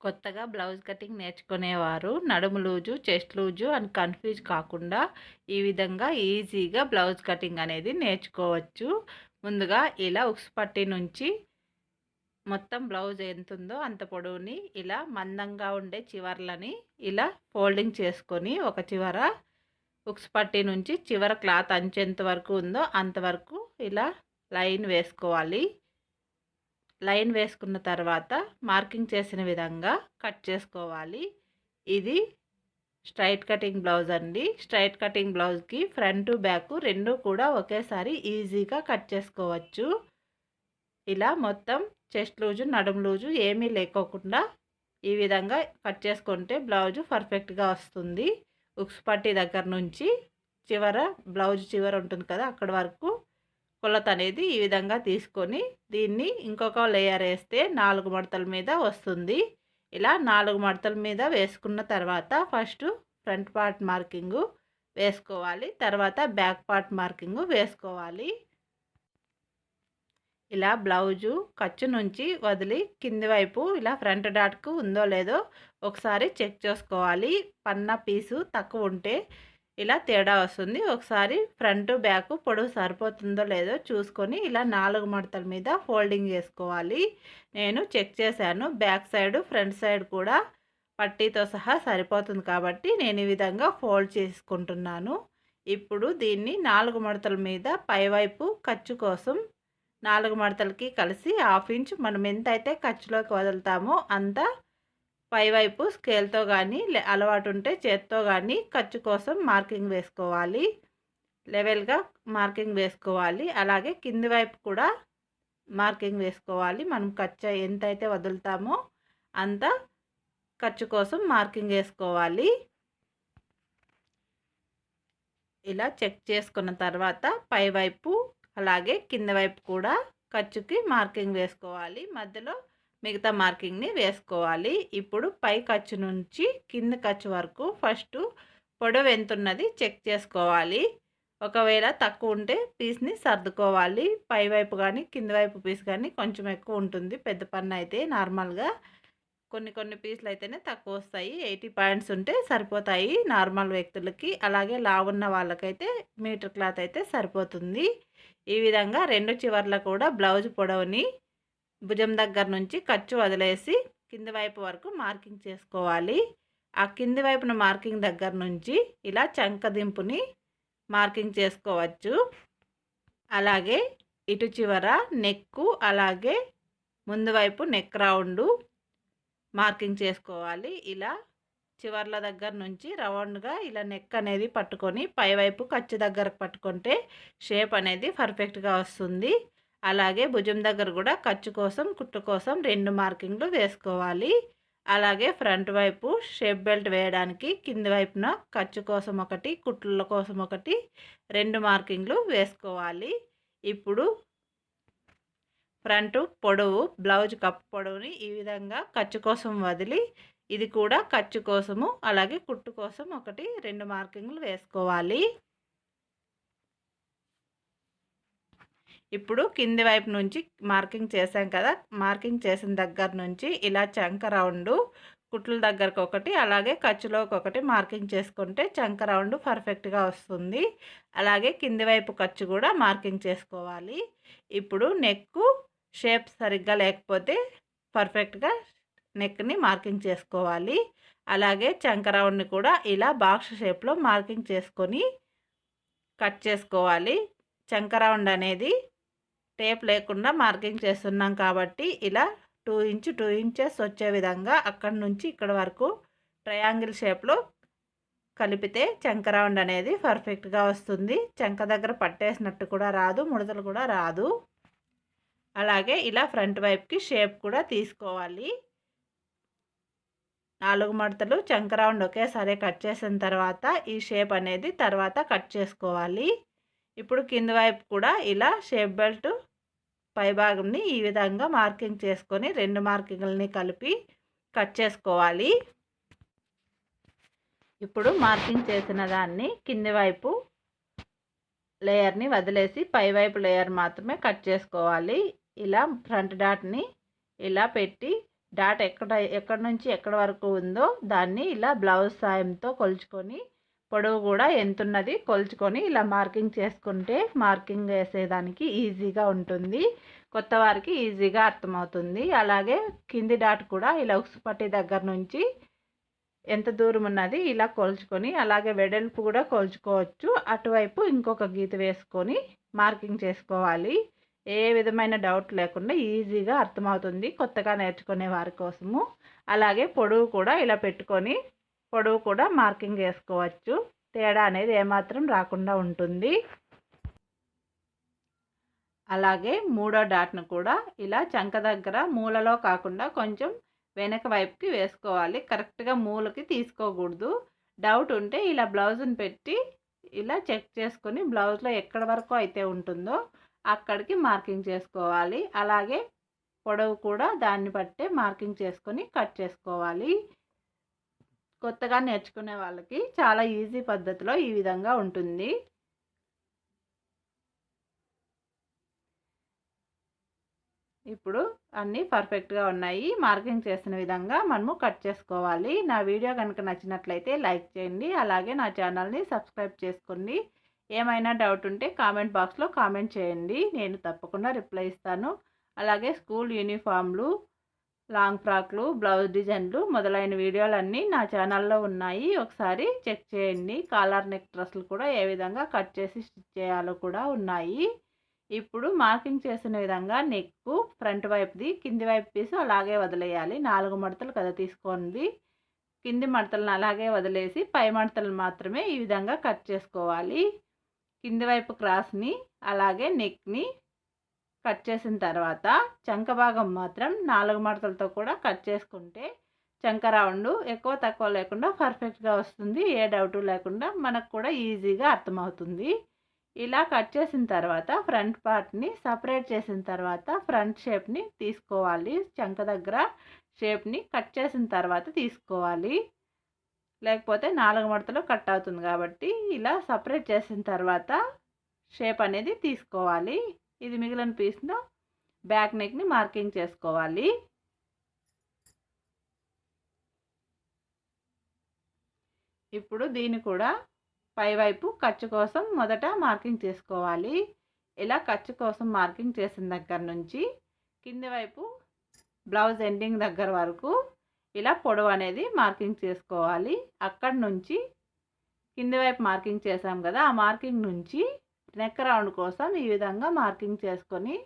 కొత్తగా blouse cutting నేర్చుకునేవారు. నడుము లూజు చెస్ట్ లూజు అని కన్ఫ్యూజ్ కాకుండా ఈ విధంగా ఈజీగా బ్లౌజ్ కటింగ్ అనేది నేర్చుకోవచ్చు. ముందుగా ఇలా ఉక్స్ పట్టి నుంచి మొత్తం బ్లౌజ్ ఎంత ఉందో అంత పొడవుని ఇలా మందంగా ఉండే చివర్లని ఇలా ఫోల్డింగ్ చేసుకొని ఒక చివర ఉక్స్ పట్టి నుంచి చివర క్లాత్ అంచెంత వరకు ఉందో అంతవరకు ఇలా లైన్ వేసుకోవాలి. లైన్ వేసుకున్న తర్వాత మార్కింగ్ చేసిన విధంగా కట్ చేసుకోవాలి. ఇది స్ట్రైట్ కటింగ్ బ్లౌజ్ అండి. స్ట్రైట్ కటింగ్ బ్లౌజ్కి ఫ్రంట్ బ్యాక్ రెండు కూడా ఒకేసారి ఈజీగా కట్ చేసుకోవచ్చు. ఇలా మొత్తం చెస్ట్ లూజు నడుము లూజు ఏమీ లేకోకుండా ఈ విధంగా కట్ చేసుకుంటే బ్లౌజు పర్ఫెక్ట్గా వస్తుంది. ఉక్స్ పట్టి దగ్గర నుంచి చివర బ్లౌజ్ చివర ఉంటుంది కదా అక్కడ వరకు కొలత అనేది ఈ విధంగా తీసుకొని దీన్ని ఇంకొక లేయర్ వేస్తే నాలుగు మడతల మీద వస్తుంది. ఇలా నాలుగు మడతల మీద వేసుకున్న తర్వాత ఫస్ట్ ఫ్రంట్ పార్ట్ మార్కింగు వేసుకోవాలి. తర్వాత బ్యాక్ పార్ట్ మార్కింగు వేసుకోవాలి. ఇలా బ్లౌజు ఖర్చు నుంచి వదిలి కింది వైపు ఇలా ఫ్రంట్ డాట్కు ఉందో లేదో ఒకసారి చెక్ చేసుకోవాలి. పన్న పీసు తక్కువ ఉంటే ఇలా తేడా వస్తుంది. ఒకసారి ఫ్రంట్ బ్యాక్ పొడవు సరిపోతుందో లేదో చూసుకొని ఇలా నాలుగు మడతల మీద ఫోల్డింగ్ చేసుకోవాలి. నేను చెక్ చేశాను. బ్యాక్ సైడ్ ఫ్రంట్ సైడ్ కూడా పట్టీతో సహా సరిపోతుంది కాబట్టి నేను ఈ విధంగా ఫోల్డ్ చేసుకుంటున్నాను. ఇప్పుడు దీన్ని నాలుగు మడతల మీద పైవైపు ఖర్చు కోసం నాలుగు మడతలకి కలిసి హాఫ్ ఇంచ్ మనం ఎంత అయితే ఖర్చులోకి వదులుతామో అంత పైవైపు స్కేల్తో కానీ అలవాటు ఉంటే చేత్తో కానీ ఖర్చు కోసం మార్కింగ్ వేసుకోవాలి. లెవెల్గా మార్కింగ్ వేసుకోవాలి. అలాగే కింది వైపు కూడా మార్కింగ్ వేసుకోవాలి. మనం ఖర్చు ఎంతైతే వదులుతామో అంత ఖర్చు కోసం మార్కింగ్ వేసుకోవాలి. ఇలా చెక్ చేసుకున్న తర్వాత పైవైపు అలాగే కింద వైపు కూడా ఖర్చుకి మార్కింగ్ వేసుకోవాలి. మధ్యలో మిగతా మార్కింగ్ని వేసుకోవాలి. ఇప్పుడు పై ఖర్చు నుంచి కింద ఖర్చు వరకు ఫస్ట్ పొడవు ఎంత ఉన్నది చెక్ చేసుకోవాలి. ఒకవేళ తక్కువ ఉంటే పీస్ని సర్దుకోవాలి. పై వైపు కానీ కింద వైపు పీస్ కానీ కొంచెం ఎక్కువ ఉంటుంది. పెద్ద పన్ను అయితే నార్మల్గా కొన్ని కొన్ని పీసులు అయితేనే తక్కువ వస్తాయి. ఎయిటీ పాయింట్స్ ఉంటే సరిపోతాయి నార్మల్ వ్యక్తులకి. అలాగే లావున్న వాళ్ళకైతే మీటర్ క్లాత్ అయితే సరిపోతుంది. ఈ విధంగా రెండు చివర్ల కూడా బ్లౌజ్ పొడవుని భుజం దగ్గర నుంచి ఖర్చు వదిలేసి కింది వైపు వరకు మార్కింగ్ చేసుకోవాలి. ఆ కింది వైపున మార్కింగ్ దగ్గర నుంచి ఇలా చంకదింపుని మార్కింగ్ చేసుకోవచ్చు. అలాగే ఇటు చివర నెక్కు అలాగే ముందు వైపు నెక్ రౌండు మార్కింగ్ చేసుకోవాలి. ఇలా చివర్ల దగ్గర నుంచి రౌండ్గా ఇలా నెక్ అనేది పట్టుకొని పైవైపు ఖర్చు దగ్గరకు పట్టుకుంటే షేప్ అనేది పర్ఫెక్ట్గా వస్తుంది. అలాగే భుజం దగ్గర కూడా ఖర్చు కోసం కుట్టు కోసం రెండు మార్కింగ్లు వేసుకోవాలి. అలాగే ఫ్రంట్ వైపు షేప్ బెల్ట్ వేయడానికి కింది వైపున ఖర్చు కోసం ఒకటి కుట్ల కోసం ఒకటి రెండు మార్కింగ్లు వేసుకోవాలి. ఇప్పుడు ఫ్రంట్ పొడవు బ్లౌజ్ కప్ పొడవుని ఈ విధంగా ఖర్చు కోసం వదిలి ఇది కూడా ఖర్చు కోసము అలాగే కుట్టు కోసం ఒకటి రెండు మార్కింగ్లు వేసుకోవాలి. ఇప్పుడు కింది వైపు నుంచి మార్కింగ్ చేసాం కదా మార్కింగ్ చేసిన దగ్గర నుంచి ఇలా చంక రౌండ్ కుట్ల దగ్గరకు ఒకటి అలాగే ఖర్చులోకి ఒకటి మార్కింగ్ చేసుకుంటే చంక రౌండ్ పర్ఫెక్ట్గా వస్తుంది. అలాగే కింది వైపు ఖర్చు కూడా మార్కింగ్ చేసుకోవాలి. ఇప్పుడు నెక్ షేప్ సరిగ్గా లేకపోతే పర్ఫెక్ట్గా నెక్ని మార్కింగ్ చేసుకోవాలి. అలాగే చంక రౌండ్ని కూడా ఇలా బాక్స్ షేప్లో మార్కింగ్ చేసుకొని కట్ చేసుకోవాలి. చంక రౌండ్ అనేది టేప్ లేకుండా మార్కింగ్ చేస్తున్నాం కాబట్టి ఇలా టూ ఇంచ్ టూ ఇంచెస్ వచ్చే విధంగా అక్కడి నుంచి ఇక్కడ వరకు ట్రయాంగిల్ షేప్లో కలిపితే చంక రౌండ్ అనేది పర్ఫెక్ట్గా వస్తుంది. చంక దగ్గర పట్టేసినట్టు కూడా రాదు ముడతలు కూడా రాదు. అలాగే ఇలా ఫ్రంట్ వైపుకి షేప్ కూడా తీసుకోవాలి. నాలుగు మడతలు చంక రౌండ్ ఒకేసారి కట్ చేసిన తర్వాత ఈ షేప్ అనేది తర్వాత కట్ చేసుకోవాలి. ఇప్పుడు కింద వైపు కూడా ఇలా షేప్ బెల్ట్ పైభాగంని ఈ విధంగా మార్కింగ్ చేసుకొని రెండు మార్కింగ్లని కలిపి కట్ చేసుకోవాలి. ఇప్పుడు మార్కింగ్ చేసిన దాన్ని కింది వైపు లేయర్ని వదిలేసి పైవైపు లేయర్ మాత్రమే కట్ చేసుకోవాలి. ఇలా ఫ్రంట్ డాట్ని ఇలా పెట్టి డాట్ ఎక్కడ ఎక్కడి నుంచి ఎక్కడి వరకు ఉందో దాన్ని ఇలా బ్లౌజ్ సాయంతో కొలుచుకొని పొడవు కూడా ఎంతున్నది కొలుచుకొని ఇలా మార్కింగ్ చేసుకుంటే మార్కింగ్ వేసేదానికి ఈజీగా ఉంటుంది. కొత్త వారికి ఈజీగా అర్థమవుతుంది. అలాగే కింది డాట్ కూడా ఇలా ఉసుపట్టి దగ్గర నుంచి ఎంత దూరం ఉన్నది ఇలా కొలుచుకొని అలాగే వెడల్పు కూడా కొలుచుకోవచ్చు. అటువైపు ఇంకొక గీత వేసుకొని మార్కింగ్ చేసుకోవాలి. ఏ విధమైన డౌట్ లేకుండా ఈజీగా అర్థమవుతుంది కొత్తగా నేర్చుకునే వారి కోసము. అలాగే పొడవు కూడా ఇలా పెట్టుకొని పొడవు కూడా మార్కింగ్ వేసుకోవచ్చు తేడా అనేది ఏమాత్రం రాకుండా ఉంటుంది. అలాగే మూడో డాట్ను కూడా ఇలా చంక దగ్గర మూలలో కాకుండా కొంచెం వెనక వైపుకి వేసుకోవాలి. కరెక్ట్గా మూలకి తీసుకోకూడదు. డౌట్ ఉంటే ఇలా బ్లౌజ్ని పెట్టి ఇలా చెక్ చేసుకొని బ్లౌజ్లో ఎక్కడ వరకు అయితే ఉంటుందో అక్కడికి మార్కింగ్ చేసుకోవాలి. అలాగే పొడవు కూడా దాన్ని బట్టే మార్కింగ్ చేసుకొని కట్ చేసుకోవాలి. కొత్తగా నేర్చుకునే వాళ్ళకి చాలా ఈజీ పద్ధతిలో ఈ విధంగా ఉంటుంది. ఇప్పుడు అన్నీ పర్ఫెక్ట్గా ఉన్నాయి. మార్కింగ్ చేసిన విధంగా మనము కట్ చేసుకోవాలి. నా వీడియో కనుక నచ్చినట్లయితే లైక్ చేయండి. అలాగే నా ఛానల్ని సబ్స్క్రైబ్ చేసుకోండి ఏమైనా డౌట్ ఉంటే కామెంట్ బాక్స్లో కామెంట్ చేయండి. నేను తప్పకుండా రిప్లై ఇస్తాను. అలాగే స్కూల్ యూనిఫామ్లు లాంగ్ ఫ్రాక్లు బ్లౌజ్ డిజైన్లు మొదలైన వీడియోలన్నీ నా ఛానల్లో ఉన్నాయి. ఒకసారి చెక్ చేయండి. కాలర్ నెక్ డ్రెస్సులు కూడా ఏ విధంగా కట్ చేసి స్టిచ్ చేయాలో కూడా ఉన్నాయి. ఇప్పుడు మార్కింగ్ చేసిన విధంగా నెక్ ఫ్రంట్ వైపుది కింది వైపు పీసు అలాగే వదిలేయాలి. నాలుగు మడతలు కదా తీసుకోండి. కింది మడతలను అలాగే వదిలేసి పై మడతలు మాత్రమే ఈ విధంగా కట్ చేసుకోవాలి. కింది వైపు క్రాస్ని అలాగే నెక్ని కట్ చేసిన తర్వాత చంక భాగం మాత్రం నాలుగు మడతలతో కూడా కట్ చేసుకుంటే చంక రౌండ్ ఎక్కువ తక్కువ లేకుండా పర్ఫెక్ట్గా వస్తుంది. ఏ డౌట్ లేకుండా మనకు కూడా ఈజీగా అర్థమవుతుంది. ఇలా కట్ చేసిన తర్వాత ఫ్రంట్ పార్ట్ని సపరేట్ చేసిన తర్వాత ఫ్రంట్ షేప్ని తీసుకోవాలి. చంక దగ్గర షేప్ని కట్ చేసిన తర్వాత తీసుకోవాలి. లేకపోతే నాలుగు మడతలు కట్ అవుతుంది కాబట్టి ఇలా సపరేట్ చేసిన తర్వాత షేప్ అనేది తీసుకోవాలి. ఇది మిగిలిన పీస్ను బ్యాక్ నెక్ని మార్కింగ్ చేసుకోవాలి. ఇప్పుడు దీన్ని కూడా పైవైపు ఖర్చు కోసం మొదట మార్కింగ్ చేసుకోవాలి. ఇలా ఖర్చు కోసం మార్కింగ్ చేసిన దగ్గర నుంచి కింది వైపు బ్లౌజ్ ఎండింగ్ దగ్గర వరకు ఇలా పొడవు అనేది మార్కింగ్ చేసుకోవాలి. అక్కడి నుంచి కింది వైపు మార్కింగ్ చేసాం కదా ఆ మార్కింగ్ నుంచి నెక్ రౌండ్ కోసం ఈ విధంగా మార్కింగ్ చేసుకొని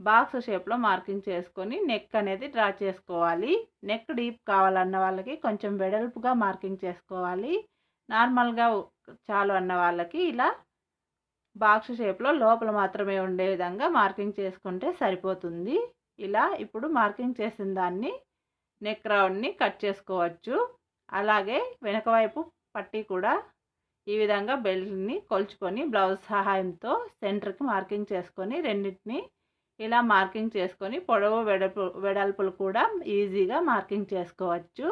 బాక్స్ షేప్లో మార్కింగ్ చేసుకొని నెక్ అనేది డ్రా చేసుకోవాలి. నెక్ డీప్ కావాలన్న వాళ్ళకి కొంచెం వెడల్పుగా మార్కింగ్ చేసుకోవాలి. నార్మల్గా చాలు అన్న వాళ్ళకి ఇలా బాక్స్ షేప్లో లోపల మాత్రమే ఉండే విధంగా మార్కింగ్ చేసుకుంటే సరిపోతుంది. ఇలా ఇప్పుడు మార్కింగ్ చేసిన దాన్ని నెక్ రౌండ్ని కట్ చేసుకోవచ్చు. అలాగే వెనక వైపు పట్టీ కూడా ఈ విధంగా బెల్ట్ని కొలుచుకొని బ్లౌజ్ సహాయంతో సెంటర్కి మార్కింగ్ చేసుకొని రెండింటిని ఇలా మార్కింగ్ చేసుకొని పొడవు వెడపు వెడల్పులు కూడా ఈజీగా మార్కింగ్ చేసుకోవచ్చు.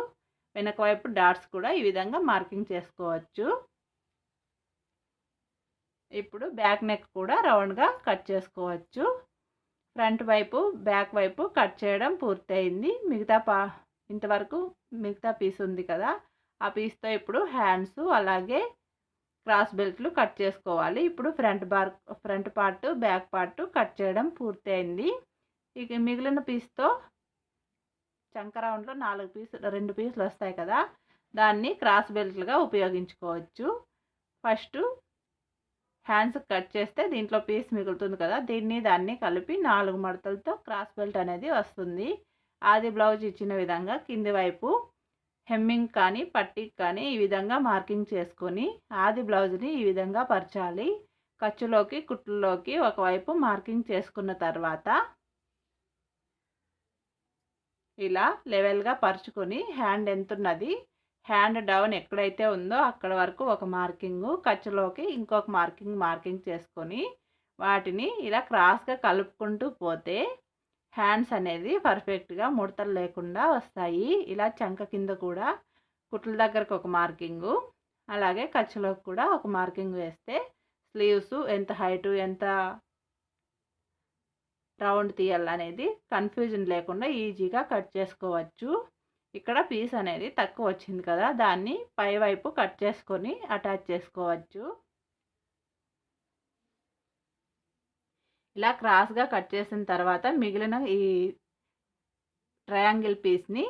వెనక వైపు డాట్స్ కూడా ఈ విధంగా మార్కింగ్ చేసుకోవచ్చు. ఇప్పుడు బ్యాక్ నెక్ కూడా రౌండ్గా కట్ చేసుకోవచ్చు. ఫ్రంట్ వైపు బ్యాక్ వైపు కట్ చేయడం పూర్తయింది. మిగతా పా ఇంతవరకు మిగతా పీస్ ఉంది కదా ఆ పీస్తో ఇప్పుడు హ్యాండ్స్ అలాగే క్రాస్ బెల్ట్లు కట్ చేసుకోవాలి. ఇప్పుడు front bar front part back part cut చేయడం పూర్తయింది. ఇక మిగిలిన పీస్తో చంక రౌండ్లో నాలుగు పీస్ రెండు పీసులు వస్తాయి కదా దాన్ని క్రాస్ బెల్ట్లుగా ఉపయోగించుకోవచ్చు. ఫస్ట్ హ్యాండ్స్ కట్ చేస్తే దీంట్లో పీస్ మిగులుతుంది కదా దీన్ని దాన్ని కలిపి నాలుగు మడతలతో క్రాస్ బెల్ట్ అనేది వస్తుంది. ఆది బ్లౌజ్ ఇచ్చిన విధంగా కింది వైపు హెమ్మింగ్ కానీ పట్టికి కానీ ఈ విధంగా మార్కింగ్ చేసుకొని ఆది బ్లౌజ్ని ఈ విధంగా పరచాలి. ఖర్చులోకి కుట్లలోకి ఒకవైపు మార్కింగ్ చేసుకున్న తర్వాత ఇలా లెవెల్గా పరుచుకొని హ్యాండ్ ఎంత ఉన్నది హ్యాండ్ డౌన్ ఎక్కడైతే ఉందో అక్కడ వరకు ఒక మార్కింగ్ ఖర్చులోకి ఇంకొక మార్కింగ్ మార్కింగ్ చేసుకొని వాటిని ఇలా క్రాస్గా కలుపుకుంటూ పోతే హ్యాండ్స్ అనేది పర్ఫెక్ట్గా ముడతలు లేకుండా వస్తాయి. ఇలా చంక కింద కూడా కుట్ల దగ్గరకు ఒక మార్కింగు అలాగే ఖర్చులోకి కూడా ఒక మార్కింగ్ వేస్తే స్లీవ్స్ ఎంత హైటు ఎంత రౌండ్ తీయాలనేది కన్ఫ్యూజన్ లేకుండా ఈజీగా కట్ చేసుకోవచ్చు. ఇక్కడ పీస్ అనేది తక్కువ వచ్చింది కదా దాన్ని పై వైపు కట్ చేసుకొని అటాచ్ చేసుకోవచ్చు. ఇలా క్రాస్గా కట్ చేసిన తర్వాత మిగిలిన ఈ ట్రయాంగిల్ పీస్ని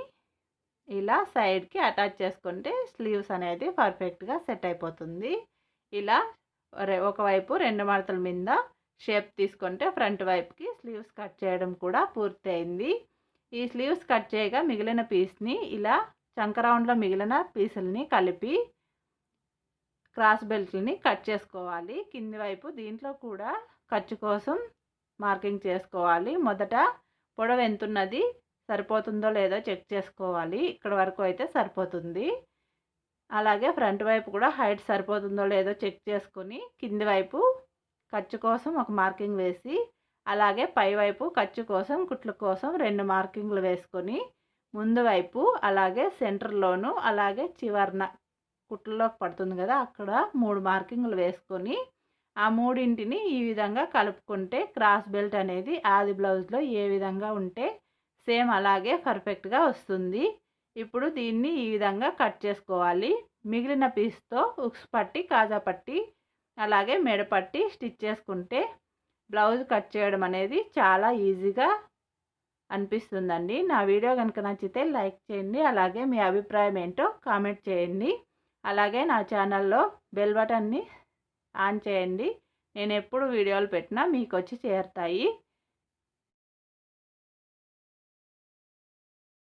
ఇలా సైడ్కి అటాచ్ చేసుకుంటే స్లీవ్స్ అనేది పర్ఫెక్ట్గా సెట్ అయిపోతుంది. ఇలా ఒకవైపు రెండు మడతల మీద షేప్ తీసుకుంటే ఫ్రంట్ వైపుకి స్లీవ్స్ కట్ చేయడం కూడా పూర్తయింది. ఈ స్లీవ్స్ కట్ చేయగా మిగిలిన పీస్ని ఇలా చంకరౌండ్లో మిగిలిన పీసుల్ని కలిపి క్రాస్ బెల్ట్ని కట్ చేసుకోవాలి. కింది వైపు దీంట్లో కూడా ఖర్చు కోసం మార్కింగ్ చేసుకోవాలి. మొదట పొడవు ఎంతున్నది సరిపోతుందో లేదో చెక్ చేసుకోవాలి. ఇక్కడ వరకు అయితే సరిపోతుంది. అలాగే ఫ్రంట్ వైపు కూడా హైట్ సరిపోతుందో లేదో చెక్ చేసుకొని కింది వైపు ఖర్చు కోసం ఒక మార్కింగ్ వేసి అలాగే పై వైపు ఖర్చు కోసం కుట్ల కోసం రెండు మార్కింగ్లు వేసుకొని ముందు వైపు అలాగే సెంటర్లోను అలాగే చివరన కుట్లలోకి పడుతుంది కదా అక్కడ మూడు మార్కింగ్లు వేసుకొని ఆ మూడింటిని ఈ విధంగా కలుపుకుంటే క్రాస్ బెల్ట్ అనేది ఆది బ్లౌజ్లో ఏ విధంగా ఉంటే సేమ్ అలాగే పర్ఫెక్ట్గా వస్తుంది. ఇప్పుడు దీన్ని ఈ విధంగా కట్ చేసుకోవాలి. మిగిలిన పీస్తో ఉక్స్ పట్టి కాజా పట్టి అలాగే మెడపట్టి స్టిచ్ చేసుకుంటే బ్లౌజ్ కట్ చేయడం అనేది చాలా ఈజీగా అనిపిస్తుందండి. నా వీడియో కనుక నచ్చితే లైక్ చేయండి. అలాగే మీ అభిప్రాయం ఏంటో కామెంట్ చేయండి. అలాగే నా ఛానల్లో బెల్ బటన్ని ఆన్ చేయండి. నేను ఎప్పుడు వీడియోలు పెట్టినా మీకు వచ్చి చేరుతాయి.